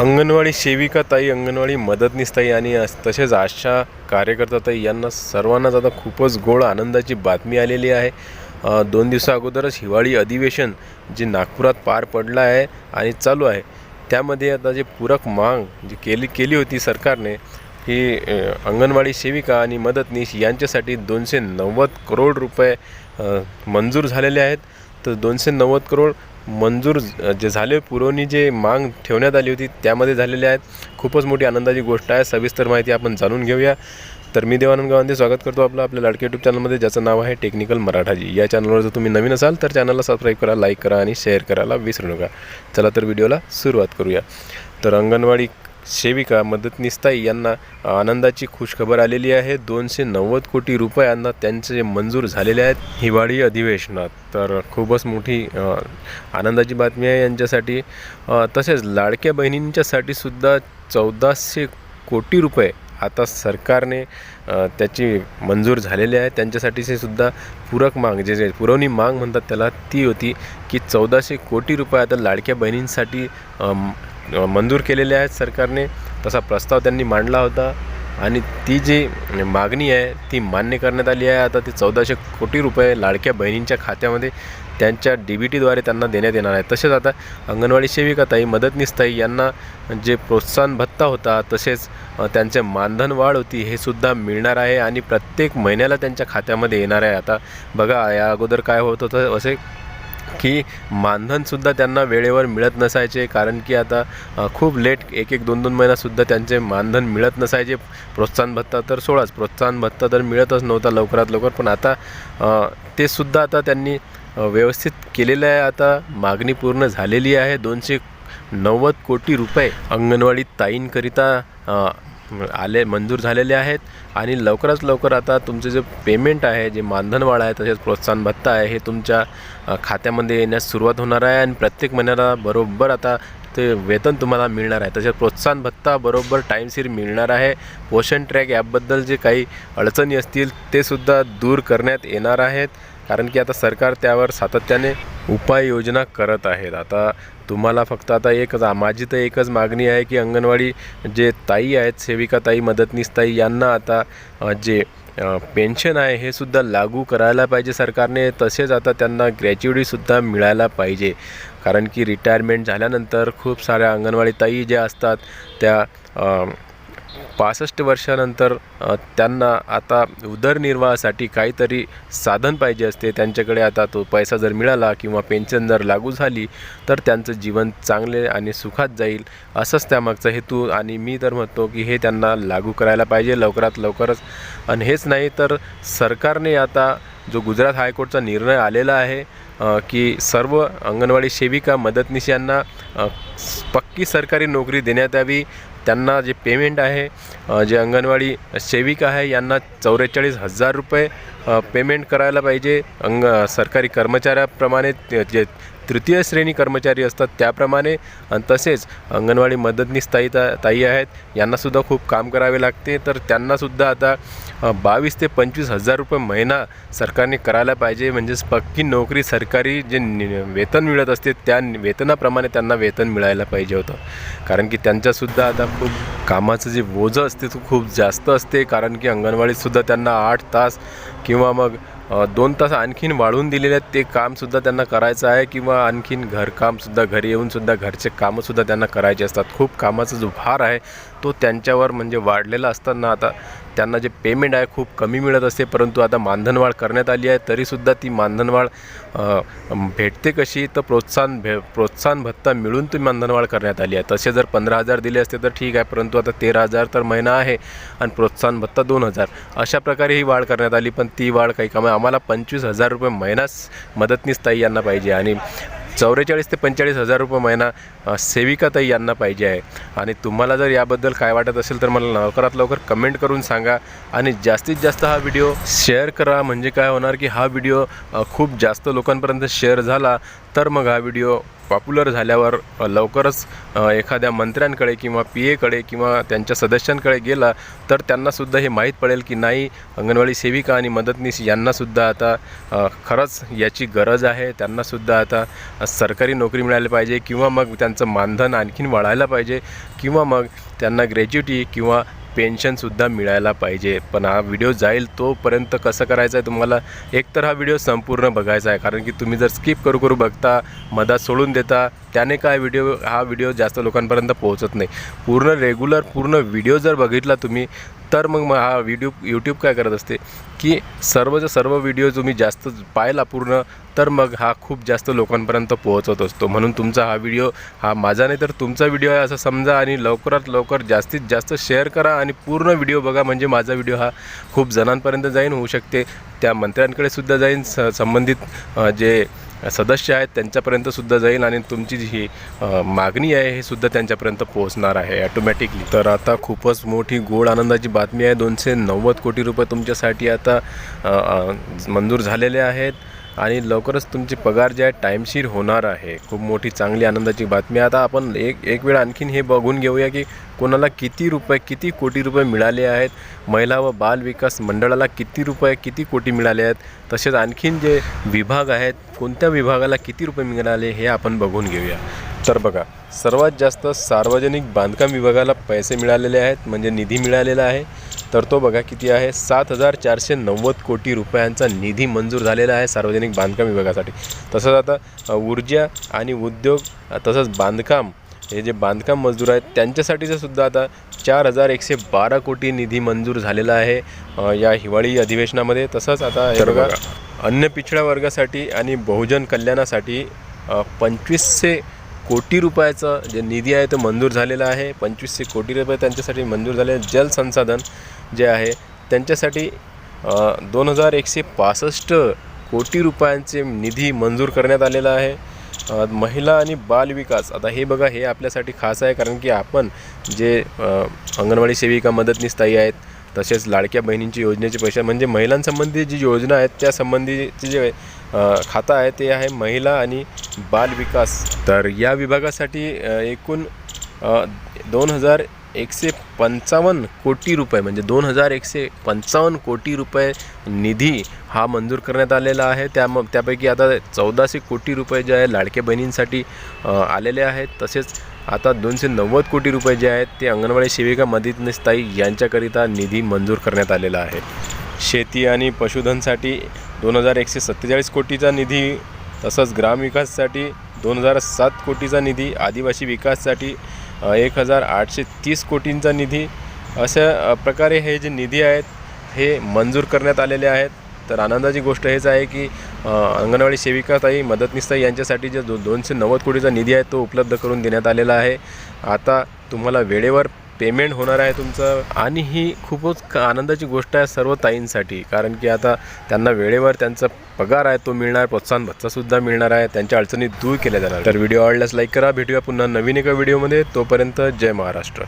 अंगणवाडी सेविका ताई अंगणवाडी मदतनीस ताई आणि तसेच आशा कार्यकर्ता ताई यांना सर्वांनाच आता खूपच गोड आनंदाची बातमी आलेली आहे. दोन दिवसा अगोदरच हिवाळी अधिवेशन जे नागपुरात पार पडलं आहे आणि चालू आहे त्यामध्ये आता जे पूरक मांग जी केली केली होती सरकारने ही अंगणवाडी सेविका आणि मदतनीस यांच्यासाठी दोनशे नव्वद करोड रुपये मंजूर झालेले आहेत. तर दोनशे नव्वद करोड मंजूर जे झाले पुरवणी जे मांग ठेवण्यात आली होती त्यामध्ये झालेले आहेत. खूपच मोठी आनंदाची गोष्ट आहे. सविस्तर माहिती आपण जाणून घेऊया. तर मी देवानंद गावांमध्ये स्वागत करतो आपलं आपल्या लाडके यूट्यूब चॅनलमध्ये ज्याचं नाव आहे टेक्निकल मराठाजी या चॅनलवर जर तुम्ही नवीन असाल तर चॅनलला सबस्क्राईब करा लाईक करा आणि शेअर करायला विसरू नका. चला तर व्हिडिओला सुरुवात करूया. तर अंगणवाडी सेविका मदतनीसताई यांना आनंदाची खुशखबर आलेली आहे. दोनशे नव्वद कोटी रुपयांना त्यांचे मंजूर झालेले आहेत. हिवाळी अधिवेशनात. तर खूपच मोठी आनंदाची बातमी आहे यांच्यासाठी. तसेच लाडक्या बहिणींच्यासाठी सुद्धा चौदाशे कोटी रुपये आता सरकारने त्याची मंजूर झालेली आहे. त्यांच्यासाठीचे सुद्धा पूरक माग जे जे पुरवणी माग म्हणतात त्याला ती होती की चौदाशे कोटी रुपये आता लाडक्या बहिणींसाठी मंजूर केलेले आहेत सरकारने. तसा प्रस्ताव त्यांनी मांडला होता. आणि ती जी मागणी आहे ती मान्य करण्यात आली आहे. आता ती चौदाशे कोटी रुपये लाडक्या बहिणींच्या खात्यामध्ये त्यांच्या डी बी टीद्वारे त्यांना देण्यात येणार आहे. तसेच आता अंगणवाडी सेविका ताई मदतनीस ताई यांना जे प्रोत्साहन भत्ता होता तसेच त्यांचे मानधन वाढ होती हे सुद्धा मिळणार आहे. आणि प्रत्येक महिन्याला त्यांच्या खात्यामध्ये येणार आहे. आता बघा या अगोदर काय होत होतं असे की मानधनसुद्धा त्यांना वेळेवर मिळत नसायचे कारण की आता खूप लेट एक एक दोन दोन महिनासुद्धा त्यांचे मानधन मिळत नसायचे. प्रोत्साहन भत्ता तर सोळाच प्रोत्साहन भत्ता तर मिळतच नव्हता लवकरात लवकर. पण आता ते सुद्धा आता त्यांनी व्यवस्थित केलेलं आहे. आता मागणी पूर्ण झालेली आहे. दोनशे नव्वद कोटी रुपये अंगणवाडी ताईंकरिता आले मंजूर झालेले आहेत. आणि लवकरात लवकर आता तुमचे जे पेमेंट आहे जे मानधनवाढ आहे तसेच प्रोत्साहन भत्ता आहे हे तुमच्या खात्यामध्ये येण्यास सुरुवात होणार आहे. आणि प्रत्येक महिन्याला बरोबर आता ते वेतन तुम्हाला मिळणार आहे. तसेच प्रोत्साहन भत्ता बरोबर टाईमशीर मिळणार आहे. पोषण ट्रॅक ॲपबद्दल जे काही अडचणी असतील ते सुद्धा दूर करण्यात येणार आहेत. कारण की आता सरकार त्यावर सातत्याने उपाययोजना करत आहेत. आता तुम्हाला फक्त आता एकच माझी तर एकच मागणी आहे की अंगणवाडी जे ताई आहेत सेविका ताई मदतनीस ताई यांना आता जे पेन्शन आहे हे सुद्धा लागू करायला पाहिजे सरकारने. तसेच आता त्यांना ग्रॅच्युटीसुद्धा मिळायला पाहिजे. कारण की रिटायरमेंट झाल्यानंतर खूप साऱ्या अंगणवाडी ताई ज्या असतात त्या पासष्ट वर्षानंतर त्यांना आता उदरनिर्वाहासाठी काहीतरी साधन पाहिजे असते. त्यांच्याकडे आता तो पैसा जर मिळाला किंवा पेन्शन जर लागू झाली तर त्यांचं जीवन चांगले आणि सुखात जाईल असंच त्यामागचा हेतू. आणि मी तर म्हणतो की हे त्यांना लागू करायला पाहिजे लवकरात लवकरच. आणि हेच नाही तर सरकारने आता जो गुजरात हायकोर्टचा निर्णय आलेला आहे की सर्व अंगणवाडी सेविका मदतनीस यांना पक्की सरकारी नोकरी देण्यात यावी. त्यांना जे पेमेंट आहे जे अंगणवाडी सेविका आहे यांना चौवेचाळीस हजार रुपये पेमेंट करायला पाहिजे. अंग सरकारी कर्मचाऱ्याप्रमाणे जे तृतीय श्रेणी कर्मचारी असतात त्याप्रमाणे आणि तसेच अंगणवाडी मदतनीस ताई ताई आहेत यांनासुद्धा खूप काम करावे लागते. तर त्यांनासुद्धा आता बावीस ते पंचवीस हजार रुपये महिना सरकारने करायला पाहिजे. म्हणजेच पक्की नोकरी सरकारी जे नि- वेतन मिळत असते त्या वेतनाप्रमाणे त्यांना वेतन मिळायला पाहिजे होतं. कारण की त्यांच्यासुद्धा आता खूप कामाचं जे ओझं असते तो खूप जास्त असते. कारण की अंगणवाडीतसुद्धा त्यांना आठ तास किंवा मग दोन तास आणखीन वाढवून दिलेले आहेत. ते कामसुद्धा त्यांना करायचं आहे किंवा आणखीन घरकामसुद्धा घरी येऊनसुद्धा घरचे कामंसुद्धा त्यांना करायचे असतात. खूप कामाचा जो भार आहे तो त्यांच्यावर म्हणजे वाढलेला असताना आता त्यांना जे पेमेंट आहे खूप कमी मिळत असते परंतु आता मानधनवाढ करण्यात आली आहे तरीसुद्धा ती मानधनवाढ भेटते कशी? तर प्रोत्साहन भे प्रोत्साहन भत्ता मिळून ती मानधनवाढ करण्यात आली आहे. तसे जर पंधरा हजार दिले असते तर ठीक आहे परंतु आता तेरा हजार तर महिना आहे आणि प्रोत्साहन भत्ता दोन हजार. अशा प्रकारे ही वाढ करण्यात आली पण ती वाढ काही कामं आम्हाला पंचवीस हजार रुपये महिनाच मदतनीस ताई यांना पाहिजे. आणि चौवेचाळीस ते पंचेचाळीस हजार रुपये महिना सेविकाताई सेविका ताई यांना पाहिजे आहे. आणि तुम्हाला जर याबद्दल काय वाटत असेल तर मला लवकरात लवकर कमेंट करून सांगा आणि जास्तीत जास्त हा व्हिडिओ शेअर करा. म्हणजे काय होणार की हा व्हिडिओ खूप जास्त लोकांपर्यंत शेअर झाला तर मग हा व्हिडिओ पॉप्युलर झाल्यावर लवकरच एखाद्या मंत्र्यांकडे किंवा पी एकडे किंवा त्यांच्या सदस्यांकडे गेला तर त्यांनासुद्धा हे माहीत पडेल की नाही अंगणवाडी सेविका आणि मदतनीस यांनासुद्धा आता खरंच याची गरज आहे. त्यांनासुद्धा आता सरकारी नोकरी मिळाली पाहिजे किंवा मग त्यांचं मानधन आणखीन वाढायला पाहिजे किंवा मग त्यांना ग्रॅज्युटी किंवा पेन्शनसुद्धा मिळायला पाहिजे. पण हा व्हिडिओ जाईल तोपर्यंत कसं करायचं आहे तुम्हाला? एकतर हा व्हिडिओ संपूर्ण बघायचा आहे. कारण की तुम्ही जर स्किप करू करू बघता मधात सोडून देता त्याने काय व्हिडिओ हा व्हिडिओ जास्त लोकांपर्यंत पोहोचत नाही. पूर्ण रेग्युलर पूर्ण व्हिडिओ जर बघितला तुम्ही तर मग मग हा व्हिडिओ यूट्यूब काय करत असते की सर्वच्या सर्व व्हिडिओ तुम्ही जास्त पाहिला पूर्ण तर मग हा खूप जास्त लोकांपर्यंत पोहोचत असतो. म्हणून तुमचा हा व्हिडिओ हा माझा नाही तर तुमचा व्हिडिओ आहे असं समजा आणि लवकरात लवकर जास्तीत जास्त शेअर करा आणि पूर्ण व्हिडिओ बघा. म्हणजे माझा व्हिडिओ हा खूप जणांपर्यंत जाईन होऊ शकते. त्या मंत्र्यांकडे सुद्धा जाईन. स संबंधित जे सदस्य आहेत त्यांच्यापर्यंत सुद्धा जाईल आणि तुमची जी ही मागणी आहे हे सुद्धा त्यांच्यापर्यंत पोहोचणार आहे ॲटोमॅटिकली तर आता खूपच मोठी गोड आनंदाची बातमी आहे. दोनशे नव्वद कोटी रुपये तुमच्यासाठी आता मंजूर झालेले आहेत. आणि लवकरच तुमची पगार जे आहे टाईमशीर होणार आहे. खूप मोठी चांगली आनंदाची बातमी आता आपण एक एक वेळ आणखीन हे बघून घेऊया की कोणाला किती रुपये किती कोटी रुपये मिळाले आहेत? महिला व बाल विकास मंडळाला किती रुपये किती कोटी मिळाले आहेत? तसेच आणखीन जे विभाग आहेत कोणत्या विभागाला किती रुपये मिळाले हे आपण बघून घेऊया. तर बघा सर्वात जास्त सार्वजनिक बांधकाम विभागाला पैसे मिळालेले आहेत म्हणजे निधी मिळालेला आहे. तर तो बघा किती आहे? सात हजार चारशे नव्वद कोटी रुपयांचा निधी मंजूर झालेला आहे सार्वजनिक बांधकाम विभागासाठी. तसंच आता ऊर्जा आणि उद्योग तसंच बांधकाम हे जे बांधकाम मजदूर आहेत त्यांच्यासाठीचं सुद्धा आता चार हजार एकशे बारा कोटी निधी मंजूर झालेला आहे या हिवाळी अधिवेशनामध्ये. तसंच आता हे बघा अन्य पिछड्या वर्गासाठी आणि बहुजन कल्याणासाठी पंचवीसशे कोटी रुपयाचं जे निधी आहे तो मंजूर झालेला आहे. पंचवीसशे कोटी रुपये त्यांच्यासाठी मंजूर झाले. जलसंसाधन जे आहे त्यांच्यासाठी दोन हजार एकशे पासष्ट कोटी रुपयांचे निधी मंजूर करण्यात आलेला आहे. महिला आणि बाल विकास आता हे बघा हे आपल्यासाठी खास आहे कारण की आपण जे अंगणवाडी सेविका मदतनीस ताई आहेत तसेच लाडक्या बहिणींची योजनेचे पैसे म्हणजे महिलांसंबंधी जी योजना आहेत त्या संबंधीचे जे खातं आहे ते आहे महिला आणि बालविकास तर या विभागासाठी एकूण दोन हजार एकशे पंचावन्न कोटी रुपये म्हणजे दोन हजार एकशे पंचावन्न कोटी रुपये निधी हा मंजूर करण्यात आलेला आहे. त्या मग त्यापैकी आता चौदाशे कोटी रुपये जे आहे लाडक्या बहिणींसाठी आलेले आहेत. तसेच आता दोनशे नव्वद कोटी रुपये जे आहेत ते अंगणवाडी सेविका मदतनीसताई यांच्याकरिता निधी मंजूर करण्यात आलेला आहे. शेती आणि पशुधनसाठी दोन हजार एकशे सत्तेचाळीस कोटीचा निधी तसंच ग्रामविकाससाठी दोन हजार सात कोटीचा निधी आदिवासी विकाससाठी एक हजार आठशे तीस कोटींचा निधी. अशा प्रकारे हे जे निधी आहेत हे मंजूर करण्यात आलेले आहेत. तर आनंदाची गोष्ट हेच आहे की अंगणवाडी सेविकाताई मदतनीसताई यांच्यासाठी जे दो दोनशे नव्वद कोटीचा निधी आहे तो उपलब्ध करून देण्यात आलेला आहे. आता तुम्हाला वेळेवर पेमेंट होणार आहे तुमचं. आणि ही खूपच आनंदाची गोष्ट आहे सर्व ताईंसाठी. कारण की आता त्यांना वेळेवर त्यांचा पगार आहे तो मिळणार प्रोत्साहन भत्तासुद्धा मिळणार आहे. त्यांच्या अडचणी दूर केल्या जाणार तर व्हिडिओ आवडल्यास लाईक करा. भेटूया पुन्हा नवीन एका व्हिडिओमध्ये. तोपर्यंत जय महाराष्ट्र.